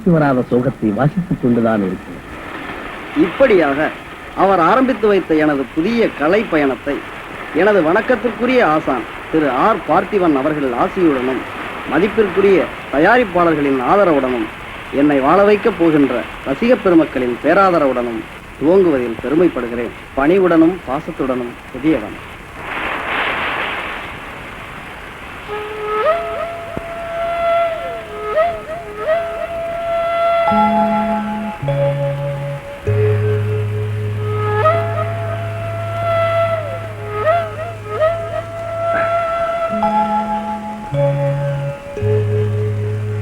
வாசி வராத சோகத்தை வாசித்துக் கொண்டுதான் இருக்கிறேன். இப்படியாக அவர் ஆரம்பித்து வைத்த எனது புதிய கலை பயணத்தை எனது வணக்கத்திற்குரிய ஆசான் திரு ஆர். பார்த்திவன் அவர்கள் ஆசியுடனும் மதிப்பிற்குரிய தயாரிப்பாளர்களின் ஆதரவுடனும் என்னை வாழ வைக்கப் போகின்ற ரசிகப் பெருமக்களின் பேராதரவுடனும் துவங்குவதில் பெருமைப்படுகிறேன். பணிவுடனும் பாசத்துடனும் புதியவன்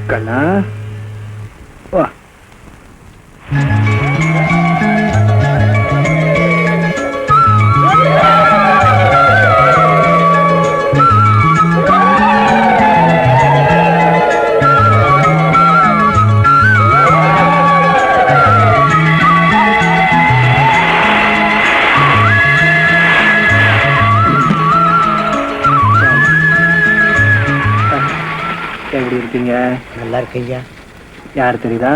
கண்ணா வா எப்படி நல்லா இருக்கீங்க. யார் தெரியுதா?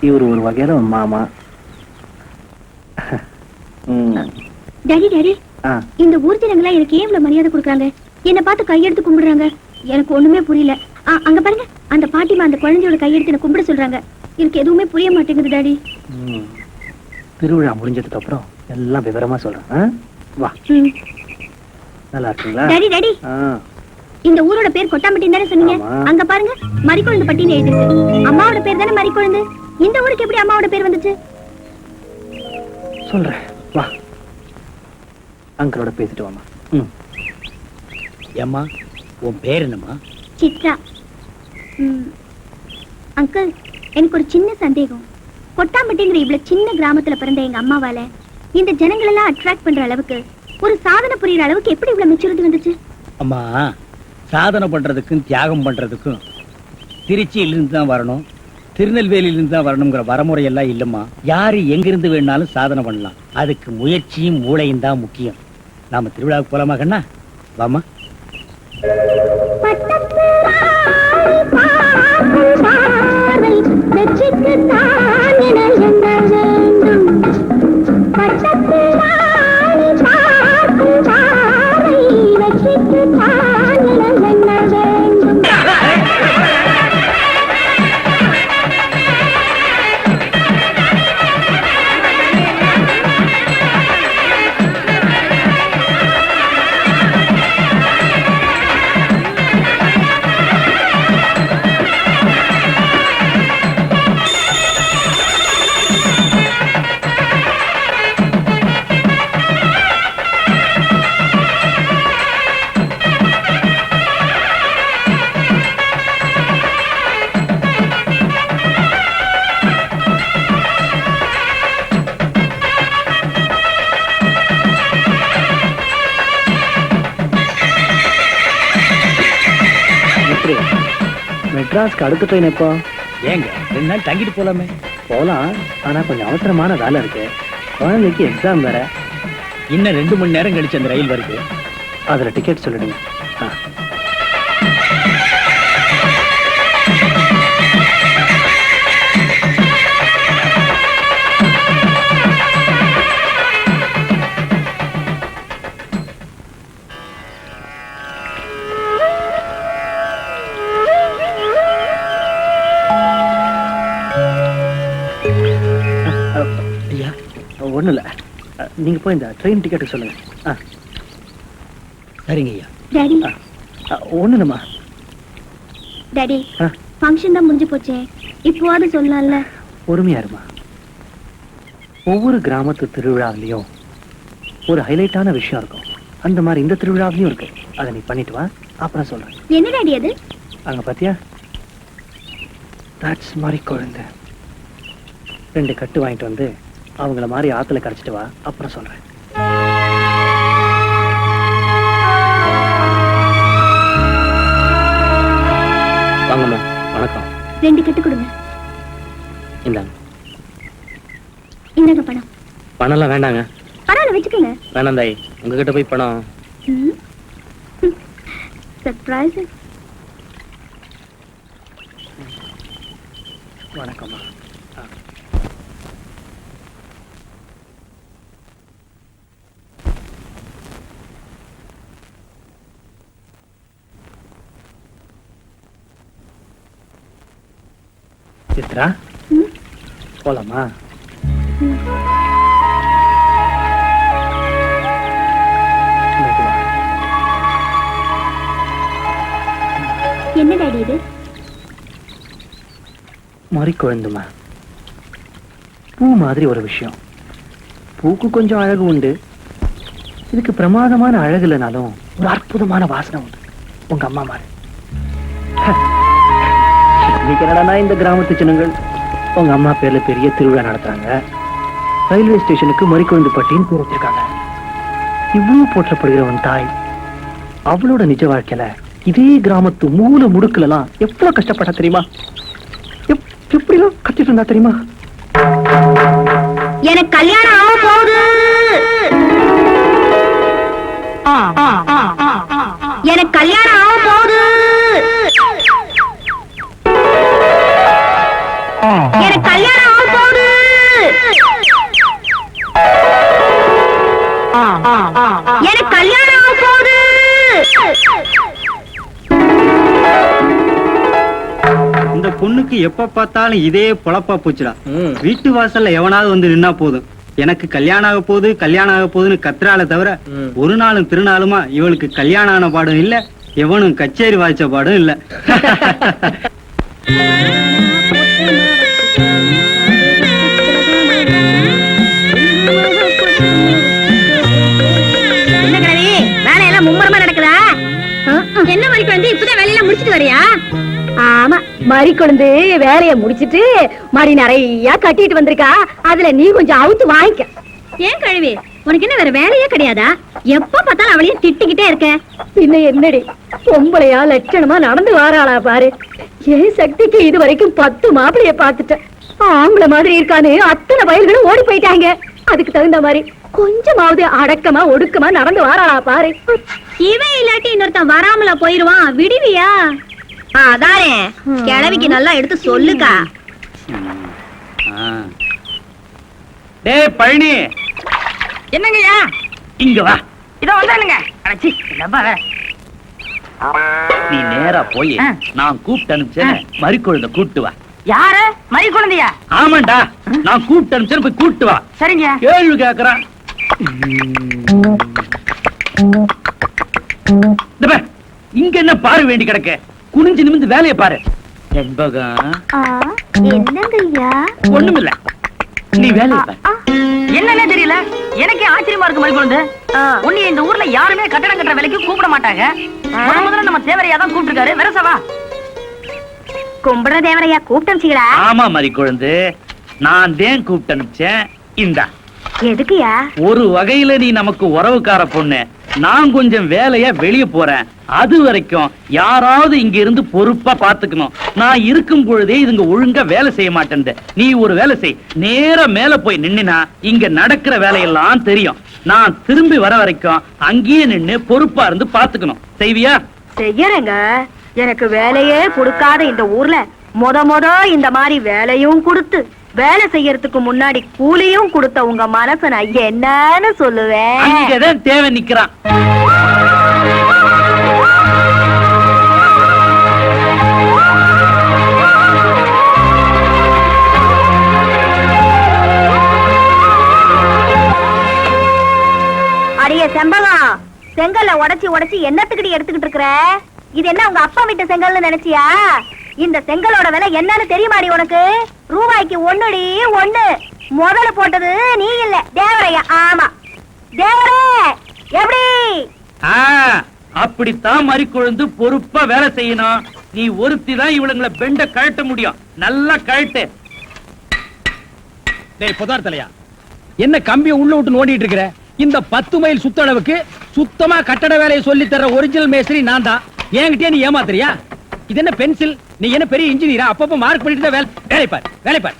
இவர் ஒரு வகையில மாமா. Daddy daddy. ஆ, இந்த ஊர் ஜனங்களா எனக்கு ஏன் இவ்வளவு மரியாதை கொடுக்குறாங்க? என்ன பார்த்து கையெடுத்து கும்பிடுறாங்க. எனக்கு ஒண்ணுமே புரியல. அங்க பாருங்க. அந்த பாட்டிமா அந்த குழந்தையோட கையெடுத்து என்ன கும்பிட சொல்றாங்க. எனக்கு எதுவுமே புரிய மாட்டேங்குது டாடி. ம். திருவிழா முடிஞ்சதுக்கு அப்புறம் எல்லாம் விவரமா சொல்றேன்? வா. ம். நல்லா இருக்கீங்களா? Daddy daddy. ஆ, இந்த ஊரோட பேர் கொட்டாம்பட்டி தானே சொன்னீங்க. அங்க பாருங்க மறிக்குழந்து பட்டின்னு எழுதிருக்கு. அம்மாவோட பேர் தானே மறிக்குழந்து? இந்த ஊருக்கு எப்படி அம்மாவோட பேர் வந்துச்சு? சொல்றேன். வா. அங்கிளோட பேசிட்டு வாமா ம். ஏம்மா உன் பேர் என்னம்மா? சித்ரா. அங்கிள் எனக்கு ஒரு சின்ன சந்தேகம். கொட்டாம்பட்டிங்கிற இவ்வளவு சின்ன கிராமத்துல பிறந்த எங்க அம்மாவால இந்த ஜனங்கள் எல்லாம் அட்ராக்ட் பண்ற அளவுக்கு ஒரு சாதனை புரியுற அளவுக்கு எப்படி இவ்வளவு மெச்சூரிட்டி வந்துச்சு? அம்மா சாதனை பண்றதுக்கும் தியாகம் பண்றதுக்கும் திருச்சியிலிருந்து தான் வரணும். திருநெல்வேலியிலிருந்து தான் வரணுங்கிற வரமுறையெல்லாம் இல்லைம்மா. இல்லம்மா யாரு எங்கிருந்து வேணாலும் சாதனை பண்ணலாம். அதுக்கு முயற்சியும் மூளையும் தான் முக்கியம். நாம திருவிழாவுக்கு போகலாமா கண்ணா? வாமா எப்படி மெட்ராஸ்க்கு அடுத்த ட்ரெயின் எப்போ? ஏங்க ரெண்டு நாள் தங்கிட்டு போலாமே. போலாம் ஆனா கொஞ்சம் அவசரமான வேலை இருக்கு. குழந்தைக்கு எக்ஸாம் வேற. இன்னும் ரெண்டு மணி நேரம் கழிச்சு அந்த ரயில் வருது. அதுல டிக்கெட் சொல்லிடுங்க. ஆ. நீங்க போய் இந்த ட்ரெயின் டிக்கெட் சொல்லுங்க. ஆ, சரிங்க ஐயா டாடி இல்லம்மா டாடி ஆ. ஃபங்க்ஷன் தான் முடிஞ்சு போச்சே. இப்போவாது சொல்லலாம்ல? பொறுமையா இருமா. ஒவ்வொரு கிராமத்து திருவிழாவிலையும் ஒரு ஹைலைட்டான விஷயம் இருக்கும். அந்த மாதிரி இந்த திருவிழாவிலையும் இருக்கு. அதை நீ பண்ணிட்டு வா. அப்புறம் சொல்றேன். என்ன டாடி அது? அங்க பாத்தியா? தாட்ஸ் மாதிரி குழந்தை. ரெண்டு கட்டு வாங்கிட்டு வந்து அவங்கள மாதிரி ஆத்துல கரைச்சிட்டு வா. அப்புறம் சொல்றேன். வாங்கம்மா வணக்கம். ரெண்டு கட்டு கொடுங்க. இந்தாங்க. இந்தாங்க பணம். பணம்லாம் வேண்டாங்க. பரவாயில்ல வச்சுக்கோங்க. வேணாம் தாய். உங்ககிட்ட போய் பணம். சர்ப்ரைஸ் வணக்கம்மா. சித்ரா? போலாமா. என்ன டாடி இது? மறி குழந்துமா? பூ மாதிரி ஒரு விஷயம். பூக்கு கொஞ்சம் அழகு உண்டு. இதுக்கு பிரமாதமான அழகு இல்லைனாலும் ஒரு அற்புதமான வாசனை உண்டு. உங்க அம்மா மாதிரி. இன்னைக்கு என்னடான்னா இந்த கிராமத்து ஜனங்கள்? உங்க அம்மா பேர்ல பெரிய திருவிழா நடத்துறாங்க. ரயில்வே ஸ்டேஷனுக்கு மறிக்குழந்து பட்டின்னு பேர் வச்சிருக்காங்க. இவ்வளவு போற்றப்படுகிறவன் தாய். அவளோட நிஜ வாழ்க்கையில இதே கிராமத்து மூல முடுக்குல எல்லாம் எவ்வளவு கஷ்டப்பட்டா தெரியுமா? எப்- எப்படிலாம் கத்திட்டு இருந்தா தெரியுமா? எனக்கு கல்யாணம் எனக்கு கல்யாணம் ஆக போகுது. பொண்ணுக்கு எப்ப பார்த்தாலும் இதே பொழப்பா போச்சுடா. வீட்டு வாசல்ல எவனாவது வந்து நின்னா போதும். எனக்கு கல்யாணம் ஆக போகுது கல்யாணம் ஆக போகுதுன்னு கத்துறால தவிர ஒரு நாளும் திருநாளுமா இவளுக்கு கல்யாணம் ஆன பாடும் இல்ல எவனும் கச்சேரி வாய்ச்ச பாடும் இல்ல. என்ன கிழவி? வேலையெல்லாம் மும்மரமா நடக்குதா? என்ன மணி குழந்தை இப்பதான் வேலையெல்லாம் முடிச்சிட்டு வரியா? மறி கொழுந்து வேலைய முடிச்சிட்டு மடி நிறைய கட்டிட்டு வந்திருக்கா. அதுல நீ கொஞ்சம் அவுத்து வாங்கிக்க. ஏன் கழுவி? உனக்கு என்ன வேற வேலையே கிடையாதா? எப்ப பார்த்தாலும் அவளையும் திட்டிக்கிட்டே இருக்க. பின்ன என்னடி? பொம்பளையா லட்சணமா நடந்து வாராளா பாரு. என் சக்திக்கு இது வரைக்கும் பத்து மாப்பிளைய பார்த்துட்டேன். ஆம்பளை மாதிரி இருக்கான்னு அத்தனை வயல்களும் ஓடி போயிட்டாங்க. அதுக்கு தகுந்த மாதிரி கொஞ்சமாவது அடக்கமா ஒடுக்கமா நடந்து வாராளா பாரு. இவன் இல்லாட்டி இன்னொருத்தன் வராமல போயிருவான். விடுவியா? அதானே. கிழவிக்கு நல்லா எடுத்து சொல்லுக்கா. டேய் பழனி. என்னங்கய்யா? இங்க வா. இதோ வந்தானுங்க. அடச்சி டப்பா வேற. நீ நேரா போய். நான் கூப்பிட்டு அனுப்பிச்சேன் மறிக்குழுந்த கூட்டு வா. யாரு? மறி குழந்தையா? ஆமாண்டா. நான் கூப்பிட்டு அனுப்பிச்சேன் போய் கூட்டு வா. சரிங்க கேள்வி கேக்குறான். இங்க என்ன பாரு வேண்டி கிடக்க. குனிஞ்சு நிமிந்து வேலைய பாரு. என்பகம் என்னங்கய்யா ஒண்ணுமில்ல. நீ வேலைய பாரு. என்னன்னே தெரியல? எனக்கே ஆச்சரியமா இருக்கு மறி குழந்தை உன்னை இந்த ஊர்ல யாருமே கட்டடம் கட்டுற வேலைக்கு கூப்பிட மாட்டாங்க. முத முதல்ல நம்ம தேவரையா தான் கூப்பிட்டுருக்காரு. வெரசவா கும்பிட தேவரையா கூப்பிட்டா ஆமா மறி குழந்து நான் தேன் கூப்பிட்டு அனுப்பிச்சேன் இந்தா. எதுக்குயா ஒரு வகையில நீ நமக்கு உறவுக்கார பொண்ணு. நான் கொஞ்சம் வேலையா வெளிய போறேன். அது வரைக்கும் யாராவது இங்க இருந்து பொறுப்பா பாத்துக்கணும். நான் இருக்கும் பொழுதே இதுங்க ஒழுங்கா வேலை செய்ய மாட்டேன் நீ ஒரு வேலை செய். நேர மேல போய் நின்னுனா இங்க நடக்கிற வேலையெல்லாம் தெரியும். நான் திரும்பி வர வரைக்கும் அங்கேயே நின்னு பொறுப்பா இருந்து பாத்துக்கணும். செய்வியா? செய்யறேங்க. எனக்கு வேலையே கொடுக்காத இந்த ஊர்ல மொத மொத இந்த மாதிரி வேலையும் கொடுத்து வேலை செய்யறதுக்கு முன்னாடி கூலியும் கொடுத்த உங்க மனச நான் என்னன்னு சொல்லுவேன். அங்கதான் தேவை நிக்கிறான். அடிய செம்பகம் செங்கல்ல உடைச்சு உடைச்சு என்னத்துக்கிட்டு எடுத்துக்கிட்டு இருக்கிற? இது என்ன உங்க அப்பா வீட்டு செங்கல்னு நினைச்சியா? இந்த செங்கலோட விலை என்னன்னு தெரியுமாடி உனக்கு? ரூபாய்க்கு ஒண்ணுடி ஒண்ணு. முதல்ல போட்டது நீ இல்ல தேவரையா? ஆமா. தேவரே எப்படி? ஆ, அப்படித்தான் மறிக்கொழுந்து பொறுப்பா வேலை செய்யணும் நீ ஒருத்தி தான் இவளுங்களை பெண்ட கழட்ட முடியும். நல்லா கழட்டு. டேய் புதார் தலையா என்ன கம்பிய உள்ள விட்டு நோண்டிட்டு இருக்கிற? இந்த பத்து மைல் சுத்தளவுக்கு சுத்தமா கட்டட வேலையை சொல்லி தர்ற ஒரிஜினல் மேஸ்திரி நான் தான் என்கிட்டயே நீ ஏமாத்துறியா? இது என்ன பென்சில் நீ என்ன பெரிய இன்ஜினியரா அப்பப்ப மார்க் பண்ணிட்டு தான் வேலை வேலை பார் வேலை பார்.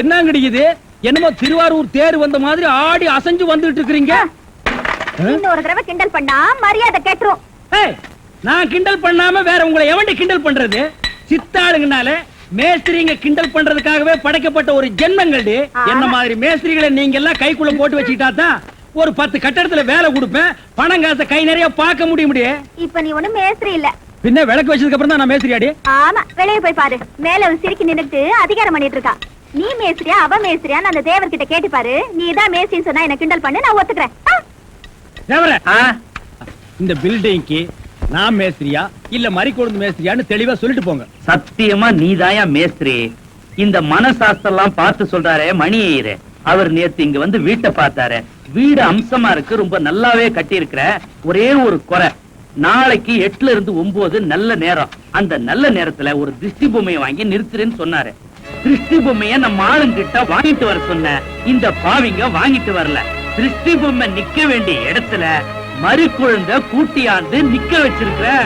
என்னங்கடி இது? என்னமோ திருவாரூர் தேர் வந்த மாதிரி ஆடி அசைஞ்சு வந்துட்டு இருக்கிறீங்க. இன்னொரு தடவை கிண்டல் பண்ணா மரியாதை கேட்டுரும். நான் கிண்டல் பண்ணாம வேற உங்களை எவன்டி கிண்டல் பண்றது? சித்தாளுங்கனால மேஸ்திரிங்க கிண்டல் பண்றதுக்காகவே படைக்கப்பட்ட ஒரு ஜென்மங்கள்டி. என்ன மாதிரி மேஸ்திரிகளை நீங்க எல்லாம் கைக்குள்ள போட்டு வச்சுக்கிட்டா தான் ஒரு பத்து கட்டடத்துல வேலை கொடுப்பேன். பணம் காசை கை நிறைய பார்க்க முடிய முடியும் இப்ப நீ ஒண்ணும் மேஸ்திரி இல்ல. பின்ன விளக்கு வச்சதுக்கு அப்புறம் தான் நான் மேஸ்திரியாடி? ஆமா வெளியே போய் பாரு. மேல ஒரு சிரிக்கி நின்னுட்டு அதிகாரம் பண்ணிட்டு இருக்கா நீ மேஸ்திரியா அவ மேஸ்திரியான்னு அந்த தேவர்கிட்ட கேட்டு பாரு. நீ தான் மேஸ்திரின்னு சொன்னா என்ன கிண்டல் பண்ணு நான் ஒத்துக்கிறேன். தேவரே, இந்த பில்டிங்க்கு நான் மேஸ்திரியா இல்ல மறிக்கொழுந்து மேஸ்திரியான்னு தெளிவா சொல்லிட்டு போங்க. சத்தியமா நீதாயா மேஸ்திரி? இந்த மனசாஸ்திரம் பார்த்து சொல்றாரே மணி ஐயரு அவர் நேத்து இங்க வந்து வீட்டை பார்த்தாரு. வீடு அம்சமா இருக்கு ரொம்ப நல்லாவே கட்டி இருக்கிற ஒரே ஒரு குறை. நாளைக்கு எட்டுல இருந்து ஒன்பது நல்ல நேரம். அந்த நல்ல நேரத்துல ஒரு திருஷ்டி பொம்மையை வாங்கி நிறுத்துறேன்னு சொன்னாரு. திருஷ்டி பொம்மைய நம்ம ஆளுங்கிட்ட வாங்கிட்டு வர சொன்ன இந்த பாவிங்க வாங்கிட்டு வரல. திருஷ்டி பொம்மை நிக்க வேண்டிய இடத்துல மறு குழந்தை கூட்டியாந்து நிக்க வச்சிருக்கிற.